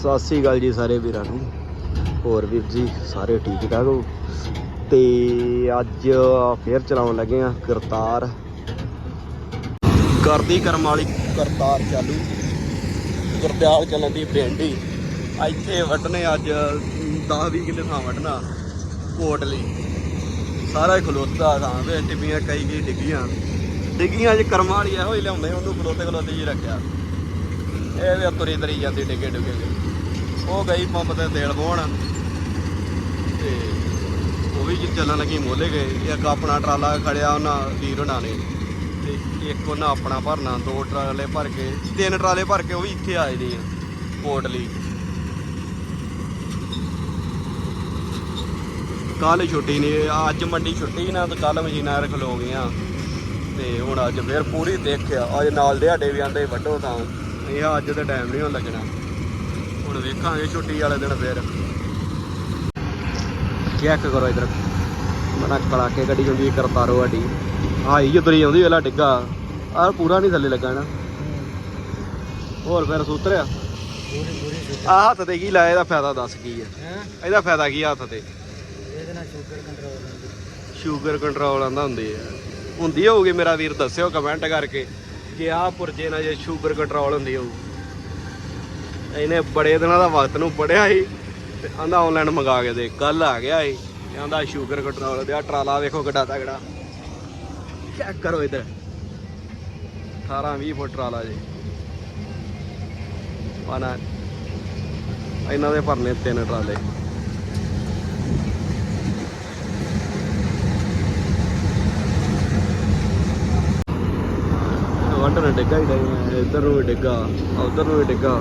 ਸਤਿ ਸ੍ਰੀ ਅਕਾਲ ਜੀ ਸਾਰੇ ਵੀਰਾਂ ਨੂੰ। ਹੋਰ ਵੀਰ ਜੀ, ਸਾਰੇ ਠੀਕ ਠਾਕ ਹੋ? ਤੇ ਅੱਜ ਫੇਰ ਚਲਾਉਣ ਲੱਗੇ ਆ ਕਰਤਾਰ। ਕਰਦੀ ਕਰਮ ਵਾਲੀ ਕਰਤਾਰ ਚਾਲੂ। ਕਰਤਾਰ ਚੱਲਣ ਦੀ ਪਿੰਡੀ ਇੱਥੇ ਵੱਢਣੇ ਅੱਜ 10 20 ਕਿੱਲੇ ਥਾਂ ਵੱਢਣਾ ਕੋਟਲੀ ਸਾਰਾ ਹੀ ਖਲੋਤਾ ਥਾਂ ਵੇ ਟਿੱਬੀਆਂ ਕਈ ਕਈ ਡਿੱਗੀਆਂ। ਡਿੱਗੀਆਂ ਜੇ ਕਰਮ ਵਾਲੀ ਇਹੋ ਹੀ ਲਿਆਉਂਦੇ, ਉਹਨੂੰ ਖਲੋਤੇ ਖਲੋਤੇ ਜੀ ਰੱਖਿਆ। ਇਹ ਵੀ ਤੁਰੀ ਤਰੀ ਜਾਂਦੀ ਡਿੱਗੇ ਡੁੱਗੇ। ਉਹ ਗਈ ਪੰਪ ਤੇ ਤੇਲ ਪਾਉਣ ਤੇ ਉਹ ਵੀ ਚੱਲਣ ਲੱਗੀ ਮੋਲੇ ਗਏ। ਇੱਕ ਆਪਣਾ ਟਰਾਲਾ ਖੜਿਆ ਉਹਨਾਂ ਵੀਰ ਹੋਣਾ ਨੇ ਤੇ ਇੱਕ ਉਹਨਾਂ ਆਪਣਾ ਭਰਨਾ, ਦੋ ਟਰਾਲੇ ਭਰ ਕੇ, ਤਿੰਨ ਟਰਾਲੇ ਭਰ ਕੇ ਉਹ ਵੀ ਇੱਥੇ ਆਏ ਨੇ ਕੋਟਲੀ ਕੱਲ ਛੁੱਟੀ ਨਹੀਂ ਅੱਜ ਮੰਡੀ ਛੁੱਟੀ ਨਾ ਤੇ ਕੱਲ ਮਸ਼ੀਨਾਂ ਰਖ ਲੋ ਗਈਆਂ। ਤੇ ਹੁਣ ਅੱਜ ਫੇਰ ਪੂਰੀ ਦੇਖਿਆ ਅੱਜ ਨਾਲ ਦੇ ਸਾਡੇ ਵੀ ਆਂਦੇ ਵੱਡੋ ਤਾਂ। ਇਹ ਅੱਜ ਤੇ ਟਾਈਮ ਨਹੀਂ ਹੋਣ ਲੱਗਣਾ। ਹੁਣ ਵੇਖਾਂਗੇ ਛੁੱਟੀ ਵਾਲੇ ਦਿਨ ਫੇਰ। ਚੈੱਕ ਕਰੋ ਇਧਰ। ਮਨਾ ਕਲਾ ਕੇ ਗੱਡੀ ਹੁੰਦੀ ਕਰਤਾਰੋ ਸਾਡੀ। ਆਈ ਜੋ ਤੁਰੀ ਆਉਂਦੀ ਵੇਲਾ ਡਿੱਗਾ। ਆ ਪੂਰਾ ਨਹੀਂ ਥੱਲੇ ਲੱਗਾ ਨਾ। ਹੋਰ ਫਿਰ ਸੂਤਰਿਆ? ਆ ਹੱਥ ਤੇ ਕੀ ਲਾਇਆ ਇਹਦਾ ਫਾਇਦਾ ਦੱਸ ਕੀ ਹੈ ਹੈ? ਇਹਦਾ ਫਾਇਦਾ ਕੀ ਆ ਹੱਥ ਤੇ? ਇਹਦੇ ਨਾਲ ਸ਼ੂਗਰ ਕੰਟਰੋਲ ਸ਼ੂਗਰ ਕੰਟਰੋਲ ਆਂਦਾ ਹੁੰਦੀ ਹੈ ਹੁੰਦੀ ਹੋਊਗੀ ਮੇਰਾ ਵੀਰ ਦੱਸਿਓ ਕਮੈਂਟ ਕਰਕੇ। ਕਿ ਆਹ ਪੁਰਜੇ ਨਾਲ ਜੇ ਸ਼ੂਗਰ ਕੰਟਰੋਲ ਹੁੰਦੀ ਹੋਊ। ਇਹਨੇ ਬੜੇ ਦਿਨਾਂ ਦਾ ਵਕਤ ਨੂੰ ਪੜਿਆ ਸੀ ਤੇ ਆਂਦਾ ਆਨਲਾਈਨ ਮੰਗਾ ਕੇ ਦੇ ਕੱਲ ਆ ਗਿਆ ਸੀ। ਤੇ ਆਂਦਾ ਸ਼ੂਗਰ ਕੰਟਰੋਲ ਦੇ ਆ ਟਰਾਲਾ ਵੇਖੋ ਕਿੱਡਾ ਤਗੜਾ ਚੈੱਕ ਕਰੋ ਇਧਰ। 18 20 ਫੁੱਟ ਟਰਾਲਾ ਜੀ। ਪਾਣਾ। ਇਹਨਾਂ ਦੇ ਭਰਨੇ ਤਿੰਨ ਟਰਾਲੇ। ਵਾਟਰ ਡਿੱਗਾ ਹੀ ਡਿੱਗਾ ਇੱਧਰ ਨੂੰ ਵੀ ਡਿੱਗਾ ਉਧਰ ਨੂੰ ਵੀ ਡਿੱਗਾ।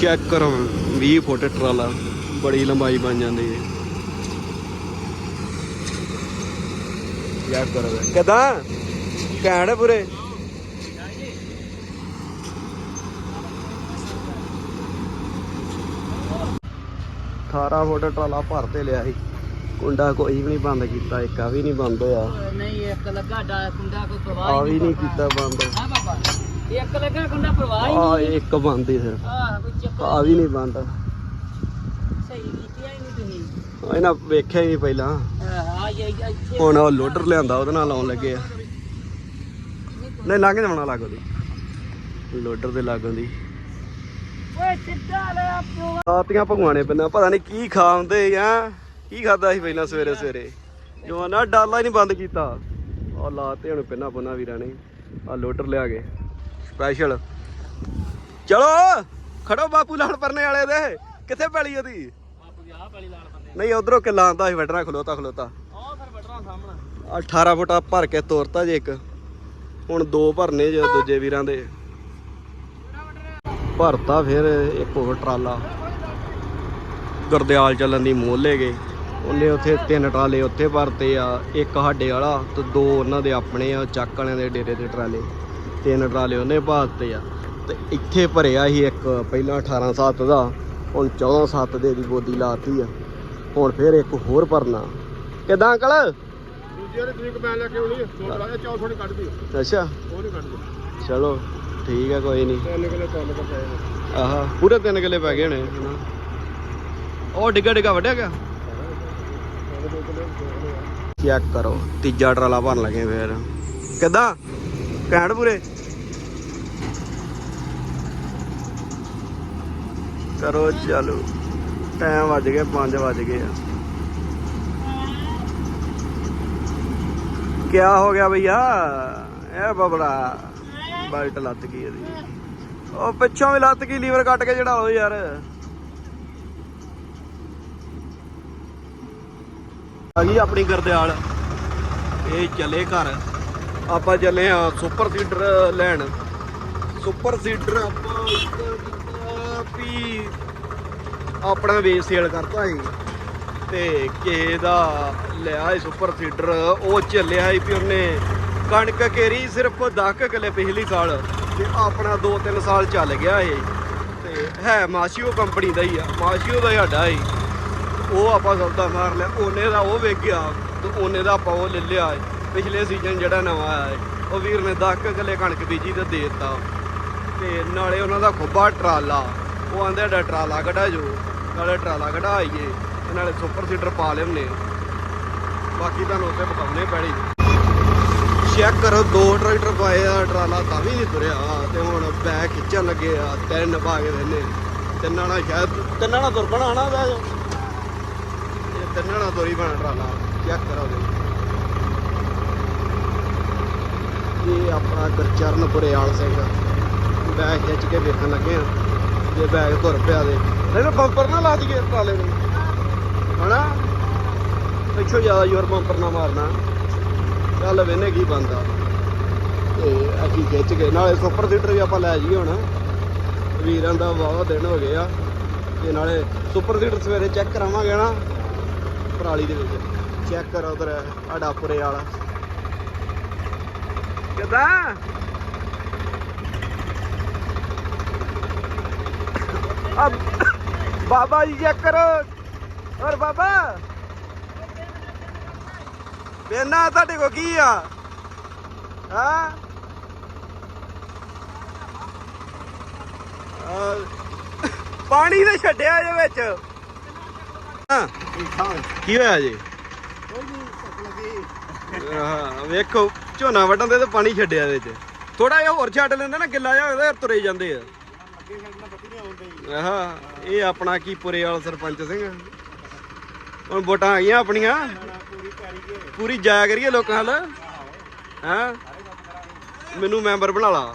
ਚੈੱਕ ਕਰੋ 20 ਫੁੱਟ ਟਰਾਲਾ ਬੜੀ ਲੰਬਾਈ ਬਣ ਜਾਂਦੀ ਹੈ। ਚੈੱਕ ਕਰੋ। ਕਿਦਾਂ? ਘੈਂਟ ਪੂਰੇ? ਅਠਾਰਾਂ ਫੁੱਟ ਟਰਾਲਾ ਭਰ ਤੇ ਲਿਆ ਸੀ। ਕੁੰਡਾ ਕੋਈ ਵੀ ਨਹੀਂ ਬੰਦ ਕੀਤਾ ਇੱਕ ਆ ਵੀ ਨਹੀਂ ਬੰਦ ਹੋਇਆ। ਨਹੀਂ ਇੱਕ ਲੱਗਾ ਡਾ ਕੁੰਡਾ ਕੋਈ ਪ੍ਰਵਾਹ ਆ ਵੀ ਨਹੀਂ ਕੀਤਾ ਬੰਦ। ਹਾਂ ਬਾਬਾ। ਇੱਕ ਲੱਗਾ ਕੁੰਡਾ ਪ੍ਰਵਾਹ ਹੀ ਆ ਨਹੀਂ। ਇੱਕ ਬੰਦ ਹੀ ਸਿਰਫ ਆਹ ਕੋਈ ਚੱਕਰ ਆ ਵੀ ਨਹੀਂ। ਬੰਦ। ਸਹੀ ਕੀਤੀ ਹੀ ਨਹੀਂ ਤੁਸੀਂ। ਇਹਨਾਂ ਵੇਖਿਆ ਹੀ ਨਹੀਂ ਪਹਿਲਾਂ। ਆਹ ਇਹ ਇੱਥੇ ਹੁਣ ਉਹ ਲੋਡਰ ਲਿਆਂਦਾ ਉਹਦੇ ਨਾਲ ਲਾਉਣ ਲੱਗੇ ਆ। ਨਹੀਂ ਲੰਘ ਜਾਣਾ ਲੱਗ ਲੋਡਰ ਦੇ ਲੱਗਣ ਦੀ ਓਏ ਸਿੱਧਾ ਲੈ ਆਪੋ ਆਤੀਆਂ ਭਗਵਾਨੇ ਪੈਂਦਾ। ਪਤਾ ਨਹੀਂ ਕੀ ਖਾਉਂਦੇ ਆ। ਕੀ ਖਾਦਾ ਸੀ ਪਹਿਲਾਂ ਸਵੇਰੇ ਸਵੇਰੇ। ਜੋ ਨਾ ਡਾਲਾ ਹੀ ਨਹੀਂ ਬੰਦ ਕੀਤਾ। ਆ ਲਾਤੇ ਹੁਣ ਪਿੰਨਾ ਪੁੰਨਾ ਵੀਰਾਂ ਨੇ। ਆ ਲੋਡਰ ਲਿਆ ਕੇ। ਸਪੈਸ਼ਲ। ਚਲੋ ਖੜੋ ਬਾਪੂ ਲਾਣ ਪਰਨੇ ਵਾਲੇ ਦੇ। ਕਿੱਥੇ ਪੈਲੀ ਉਹਦੀ? ਆਪੋ ਦੀ ਆਹ ਵਾਲੀ ਲਾਲ ਬੰਦੇ ਨਹੀਂ ਉਧਰੋਂ ਕਿੱਲਾ ਆਂਦਾ ਸੀ ਵਟਣਾ ਖਲੋਤਾ ਖਲੋਤਾ। ਆਹ ਫਿਰ ਬਟਰਾ ਸਾਹਮਣਾ। ਆਹ 18 ਫੁੱਟਾ ਭਰ ਕੇ ਤੋਰਤਾ ਜੇ ਇੱਕ। ਹੁਣ ਦੋ ਭਰਨੇ ਜੇ ਦੂਜੇ ਵੀਰਾਂ ਦੇ। ਭਰਤਾ ਫਿਰ ਇੱਕ ਹੋਰ ਟਰਾਲਾ। ਗੁਰਦਿਆਲ ਚੱਲਣ ਦੀ ਮੋਲ ਲੈ ਗਏ। ਉਹਨੇ ਉੱਥੇ ਤਿੰਨ ਟਰਾਲੇ ਉੱਥੇ ਭਰਤੇ ਆ ਇੱਕ ਸਾਡੇ ਵਾਲਾ ਤੇ ਦੋ ਉਹਨਾਂ ਦੇ ਆਪਣੇ ਆ ਚੱਕ ਵਾਲਿਆਂ ਦੇ ਡੇਰੇ ਦੇ ਟਰਾਲੇ। ਤਿੰਨ ਟਰਾਲੇ ਉਹਨੇ ਭਾਰਤੇ ਆ। ਤੇ ਇੱਥੇ ਭਰਿਆ ਸੀ ਇੱਕ ਪਹਿਲਾਂ 18 7 ਦਾ ਹੁਣ 14 7 ਦੇ ਦੀ ਬੋਦੀ ਲਾਤੀ ਆ। ਹੁਣ ਫਿਰ ਇੱਕ ਹੋਰ ਭਰਨਾ। ਕਿਦਾਂ ਅੰਕਲ? ਦੂਜੇ ਵਾਲੀ ਤਰੀਕ ਮੈਂ ਲੈ ਕੇ ਆਉਣੀ ਹੈ ਦੋ ਕਰਾ ਇਹ 400 ਨਹੀਂ ਕੱਢ ਦਿਓ ਅੱਛਾ। ਉਹ ਨਹੀਂ ਕੱਢ ਦਿਓ ਚਲੋ ਠੀਕ ਆ ਕੋਈ ਨਹੀਂ। ਤਿੰਨ ਕਿਲੇ ਕੰਮ ਕਰ ਪਏ ਨੇ ਆਹਾ ਪੂਰੇ ਤਿੰਨ ਕਿੱਲੇ ਪੈ ਗਏ ਨੇ ਹਨਾ ਉਹ ਡਿੱਗਾ ਡਿੱਗਾ ਵੱਢਿਆ ਗਿਆ? ਹੋਣੇ ਚੈੱਕ ਕਰੋ ਤੀਜਾ ਟਰਾਲਾ ਭਰਨ ਲੱਗੇ ਫੇਰ। ਕਿੱਦਾਂ? ਘੈਂਟ ਪੂਰੇ। ਕਰੋ ਚਲੋ। ਟਾਈਮ ਵੱਜ ਗਏ 5 ਵੱਜ ਗਏ ਆ। ਕਿਆ ਹੋ ਗਿਆ ਭਈਆ ਇਹ ਬਬੜਾ ਬਾਈਟ ਲੱਤ ਗਈ ਇਹਦੀ। ਉਹ ਪਿੱਛੋਂ ਵੀ ਲੱਤ ਗਈ, ਲੀਵਰ ਕੱਟ ਕੇ ਚੜਾਓ ਯਾਰ। ਆ ਗਈ ਆਪਣੀ ਗਰਦਿਆਲ। ਇਹ ਚਲੇ ਘਰ। ਆਪਾਂ ਚੱਲੇ ਆ ਸੁਪਰ ਸੀਡਰ ਲੈਣ। ਸੁਪਰ ਸੀਡਰ ਆਪਾਂ ਵੀ ਆਪਣਾ ਵੇਚ ਸੇਲ ਕਰਤਾ ਸੀ। ਤੇ ਕਿਸੇ ਦਾ ਲਿਆ ਸੀ ਸੁਪਰ ਸੀਡਰ, ਉਹ ਚੱਲਿਆ ਸੀ ਵੀ ਉਹਨੇ ਕਣਕ ਕੇਰੀ ਸਿਰਫ 10 ਕਿੱਲੇ ਪਿਛਲੀ ਸਾਲ ਤੇ ਆਪਣਾ 2-3 ਸਾਲ ਚੱਲ ਗਿਆ ਇਹ। ਤੇ ਹੈ ਮਾਸ਼ੀਓ ਕੰਪਨੀ ਦਾ ਹੀ ਆ, ਮਾਸ਼ੀਓ ਦਾ ਸਾਡਾ ਸੀ ਉਹ ਆਪਾਂ ਸੌਦਾ ਮਾਰ ਲਿਆ, ਉਹਨੇ ਦਾ ਉਹ ਵੇਚ ਗਿਆ ਤੇ ਉਹਨੇ ਦਾ ਆਪਾਂ ਉਹ ਲੈ ਲਿਆ। ਏ। ਪਿਛਲੇ ਸੀਜ਼ਨ ਜਿਹੜਾ ਨਵਾਂ ਆਇਆ ਏ ਉਹ ਵੀਰ ਨੇ 10 ਕਿੱਲੇ ਕਣਕ ਬੀਜੀ ਤੇ ਦੇ ਦਿੱਤਾ। ਤੇ ਨਾਲੇ ਉਹਨਾਂ ਦਾ ਖੁੱਬਾ ਟਰਾਲਾ ਉਹ ਆਂਦੇ ਸਾਡਾ ਟਰਾਲਾ ਕਢਾ ਜੋ ਨਾਲੇ ਟਰਾਲਾ ਕਢਾਈਏ ਤੇ ਨਾਲੇ ਸੁਪਰ ਸੀਡਰ ਪਾ ਲਿਆਉਨੇ ਬਾਕੀ ਤੁਹਾਨੂੰ ਉੱਤੇ ਬਤਾਉਣੇ ਪੈਣੀ। ਚੈੱਕ ਕਰੋ ਦੋ ਟਰੈਕਟਰ ਪਾਏ ਆ ਟਰਾਲਾ ਤਾਂ ਵੀ ਨਹੀਂ ਤੁਰਿਆ। ਤੇ ਹੁਣ ਬੈਗ ਖਿੱਚਣ ਲੱਗੇ ਆ ਤਿੰਨ ਪਾ ਕੇ ਦਿੰਨੇ। ਤਿੰਨਾਂ ਨਾਲ ਸ਼ਾਇਦ ਤਿੰਨਾਂ ਨਾਲ ਤੁਰ ਨਾ ਬੈਗ। ਇਹ ਤਿੰਨਾਂ ਨਾਲ ਤੁਰੀ ਬਣਾ ਟਰਾਲਾ। ਚੈੱਕ ਕਰੋ ਜੀ ਇਹ ਆਪਣਾ ਗੁਰਚਰਨ ਬੁਰੇਵਾਲ ਸਿੰਘ। ਬੈਗ ਖਿੱਚ ਕੇ ਵੇਖਣ ਲੱਗੇ ਆ। ਜੇ ਬੈਗ ਤੁਰ ਪਿਆ ਦੇ ਨਹੀਂ ਬੰਪਰ ਨਾ ਲਾ ਦਈਏ ਟਰਾਲੇ ਨੂੰ। ਹਨਾ? ਪਿੱਛੋਂ ਜ਼ਿਆਦਾ ਜ਼ੋਰ ਬੰਪਰ ਨਾ ਮਾਰਨਾ। ਚੱਲ ਵੇਨੇ ਕੀ ਬੰਦਾ ਤੇ ਅਸੀਂ ਖਿੱਚ ਗਏ। ਨਾਲੇ ਸੁਪਰ ਸੀਟਰ ਵੀ ਆਪਾਂ ਲੈ ਜਾਈਏ ਹੁਣ। ਵੀਰਾਂ ਦਾ ਵਾਵਾ ਦਿਨ ਹੋ ਗਏ ਆ। ਤੇ ਨਾਲੇ ਸੁਪਰ ਸੀਟਰ ਸਵੇਰੇ ਚੈੱਕ ਕਰਾਵਾਂਗੇ ਨਾ। ਪਰਾਲੀ ਦੇ ਵਿੱਚ। ਚੈੱਕ ਕਰੋ ਉਧਰ ਆਡਾ ਪੁਰੇ ਵਾਲਾ। ਕਿਦਾਂ? ਅਬ ਬਾਬਾ ਜੀ ਚੈੱਕ ਕਰੋ। ਔਰ ਬਾਬਾ? ਬੇਨਾ ਤੁਹਾਡੇ ਕੋ ਕੀ ਆ? ਹਾਂ? ਪਾਣੀ ਤੇ ਛੱਡਿਆ ਜੇ ਵਿੱਚ। ਹਾਂ। ਕੀ ਹੋਇਆ ਜੀ? ਹਾਂ ਵੇਖੋ। ਝੋਨਾ ਵੱਢਣ ਦੇ ਤੇ ਪਾਣੀ ਛੱਡਿਆ ਇਹਦੇ ਚ। ਥੋੜਾ ਜਿਹਾ ਹੋਰ ਛੱਡ ਲੈਂਦੇ ਨਾ, ਗਿੱਲਾ ਜਿਹਾ ਉਹਦੇ ਤੁਰੇ ਜਾਂਦੇ ਆ। ਆਹਾ, ਇਹ ਆਪਣਾ ਕੀ ਪੁਰੇ ਵਾਲਾ ਸਰਪੰਚ ਸਿੰਘ? ਹੁਣ ਵੋਟਾਂ ਆ ਗਈਆਂ ਆਪਣੀਆਂ। ਪੂਰੀ ਜਾਇਆ ਕਰੀਏ ਲੋਕਾਂ ਹਲ ਹਾਂ? ਮੈਨੂੰ ਮੈਂਬਰ ਬਣਾ ਲਾ।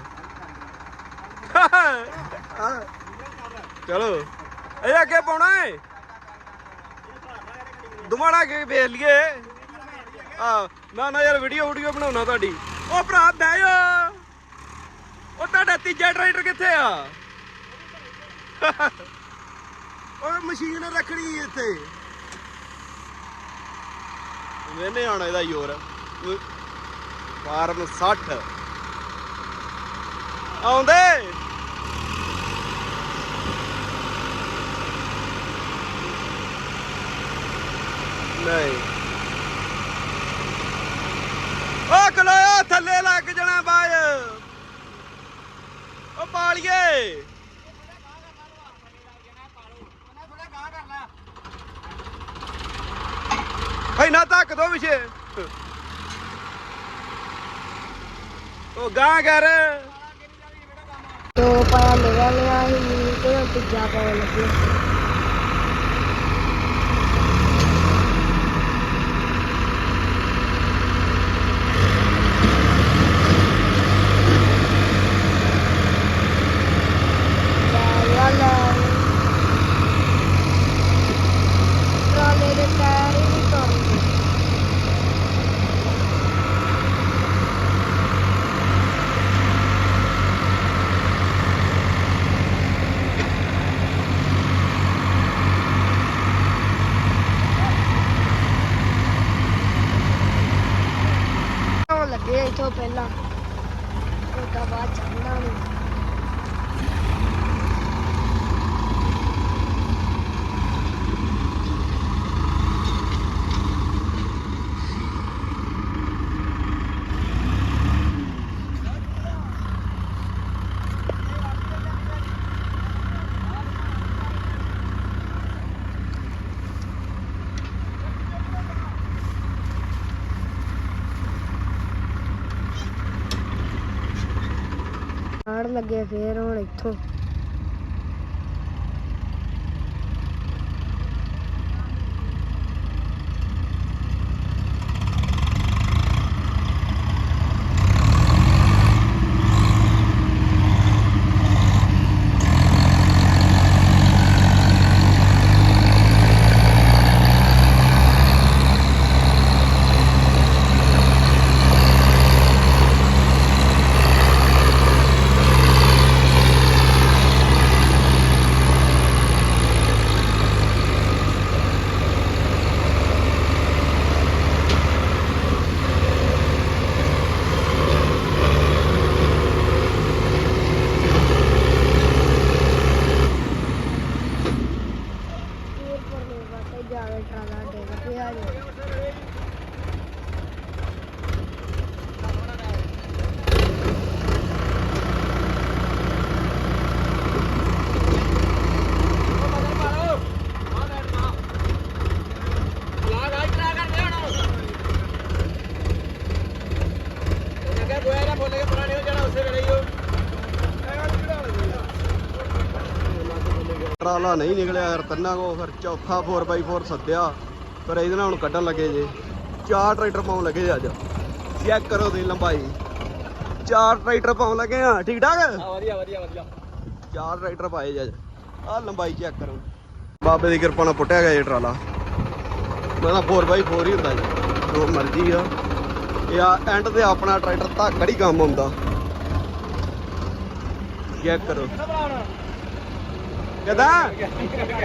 ਚਲੋ। ਇਹ ਅੱਗੇ ਪਾਉਣਾ ਏ। ਦੁਮਾੜਾ ਕੇ ਵੇਖ ਲਈਏ। ਆ ਨਾ ਨਾ ਯਾਰ ਵੀਡੀਓ ਵੀਡੀਓ ਬਣਾਉਣਾ ਤੁਹਾਡੀ। ਉਹ ਭਰਾ ਬਹਿ ਜਾ। ਉਹ ਤੁਹਾਡਾ ਤੀਜਾ ਟਰੈਕਟਰ ਕਿੱਥੇ ਆ? ਉਹ ਮਸ਼ੀਨ ਰੱਖਣੀ ਇੱਥੇ। ਵੇਨੇ ਆਣਾ ਇਹਦਾ ਯੋਰ ਫਾਰਮ 60 ਆਉਂਦੇ? ਨਹੀਂ ਓ ਖਲੋਇਆ ਥੱਲੇ ਲੱਗ ਜਾਣਾ ਬਾਜ। ਓ ਪਾਲੀਏ। ਹੈ ਨਾ ਤੱਕ ਦੋ ਵਿਸ਼ੇ ਉਹ ਗਾਂ ਕਰ। ਦੋ ਪਾਇਆ ਮੇਰਾ ਲਿਆ ਸੀ ਮੀਂਹ ਤੇ ਹੁਣ ਤੀਜਾ ਪਾਉਣ ਲੱਗੇ ਲੈ ਲਿਆ ਲੈ ਟਰਾਲੇ ਦੇ ਟਾਇਰ ਹੀ ਨਹੀਂ ਤੁਰਦੇ ਆਉਣ ਪਹਿਲਾਂ ਉਹ ਤਾਂ ਬਾਅਦ ਚੜਨਾ ਨਹੀਂ ਲੱਗੇ ਫੇਰ ਹੁਣ ਇੱਥੋਂ। ਟਰਾਲਾ ਨਹੀਂ ਨਿਕਲਿਆ ਯਾਰ ਤਿੰਨਾਂ ਕੋ ਫਿਰ ਚੌਥਾ 4x4 ਸੱਦਿਆ। ਪਰ ਇਹਦੇ ਨਾਲ ਹੁਣ ਕੱਢਣ ਲੱਗੇ ਜੇ। ਚਾਰ ਟਰੈਕਟਰ ਪਾਉਣ ਲੱਗੇ ਜੇ ਅੱਜ। ਚੈੱਕ ਕਰੋ ਤੁਸੀਂ ਲੰਬਾਈ। ਚਾਰ ਟਰੈਕਟਰ ਪਾਉਣ ਲੱਗੇ ਆ ਠੀਕ ਠਾਕ? ਵਧੀਆ ਵਧੀਆ ਵਧੀਆ। ਚਾਰ ਟਰੈਕਟਰ ਪਾਏ ਜੇ ਅੱਜ। ਆਹ ਲੰਬਾਈ ਚੈੱਕ ਕਰੋ। ਬਾਬੇ ਦੀ ਕਿਰਪਾ ਨਾਲ ਪੁੱਟਿਆ ਗਿਆ ਇਹ ਟਰਾਲਾ। ਮੈਂ ਤਾਂ 4x4 ਹੀ ਹੁੰਦਾ ਜੀ। ਜੋ ਮਰਜ਼ੀ ਆ। ਇਹ ਆ ਐਂਡ ਤੇ ਆਪਣਾ ਟਰੈਕਟਰ ਧਾਕੜ ਹੀ ਕੰਮ ਆਉਂਦਾ ਚੈੱਕ ਕਰੋ। ਕਿਦਾਂ?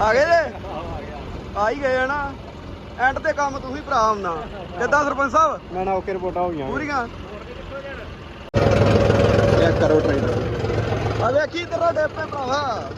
ਆ ਗਏ ਜੇ? ਆ ਹੀ ਗਏ ਆ ਨਾ। ਐਂਡ ਤੇ ਕੰਮ ਤੁਸੀਂ ਭਰਾ ਆਉਣਾ ਕਿੱਦਾਂ ਸਰਪੰਚ ਸਾਹਿਬ? ਨਾ ਨਾ ਓਕੇ ਰਿਪੋਰਟਾਂ ਹੋ ਗਈਆਂ। ਪੂਰੀਆਂ? ਚੈੱਕ ਕਰੋ ਟ੍ਰੇਨਰ ਆ ਵੇਖੀ ਤੇਰਾ ਡੇਪੇ ਭਰਾਵਾ।